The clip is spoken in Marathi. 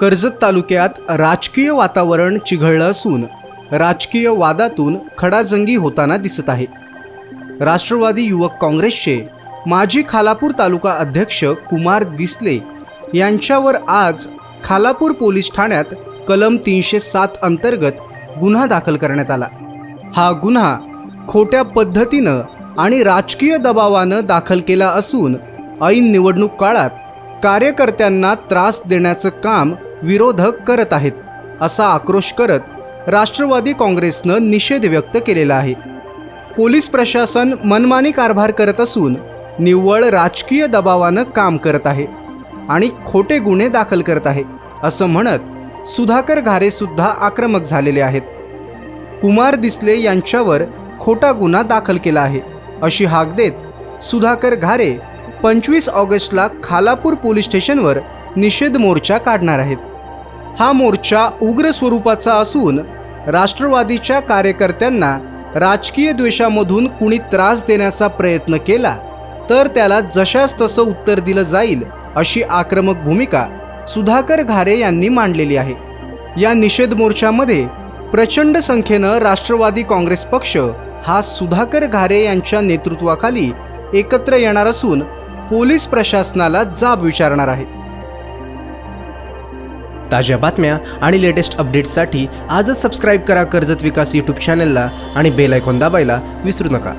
कर्जत तालुक्यात राजकीय वातावरण चिघळलं असून राजकीय वादातून खडाजंगी होताना दिसत आहे. राष्ट्रवादी युवक काँग्रेसचे माजी खालापूर तालुका अध्यक्ष कुमार दिसले यांच्यावर आज खालापूर पोलीस ठाण्यात कलम तीनशे सात अंतर्गत गुन्हा दाखल करण्यात आला. हा गुन्हा खोट्या पद्धतीनं आणि राजकीय दबावानं दाखल केला असून ऐन निवडणूक काळात कार्यकर्त्यांना त्रास देण्याचं काम विरोधक करत आहेत असा आक्रोश करत राष्ट्रवादी काँग्रेसनं निषेध व्यक्त केलेला आहे. पोलीस प्रशासन मनमानी कारभार करत असून निव्वळ राजकीय दबावानं काम करत आहे आणि खोटे गुन्हे दाखल करत आहे असं म्हणत सुधाकर घारेसुद्धा आक्रमक झालेले आहेत. कुमार दिसले यांच्यावर खोटा गुन्हा दाखल केला आहे अशी हाक देत सुधाकर घारे पंचवीस ऑगस्टला खालापूर पोलीस स्टेशनवर निषेध मोर्चा काढणार आहेत. हा मोर्चा उग्र स्वरूपाचा असून राष्ट्रवादीच्या कार्यकर्त्यांना राजकीय द्वेषामधून कुणी त्रास देण्याचा प्रयत्न केला तर त्याला जशास तसं उत्तर दिलं जाईल अशी आक्रमक भूमिका सुधाकर घारे यांनी मांडलेली आहे. या निषेध मोर्चामध्ये प्रचंड संख्येनं राष्ट्रवादी काँग्रेस पक्ष हा सुधाकर घारे यांच्या नेतृत्वाखाली एकत्र येणार असून पोलीस प्रशासनाला जाब विचारणार आहे. ताज्या बातम्या आणि लेटेस्ट अपडेट्ससाठी आजच सबस्क्राईब करा कर्जत विकास यूट्यूब चॅनलला आणि बेल आयकॉन दाबायला विसरू नका.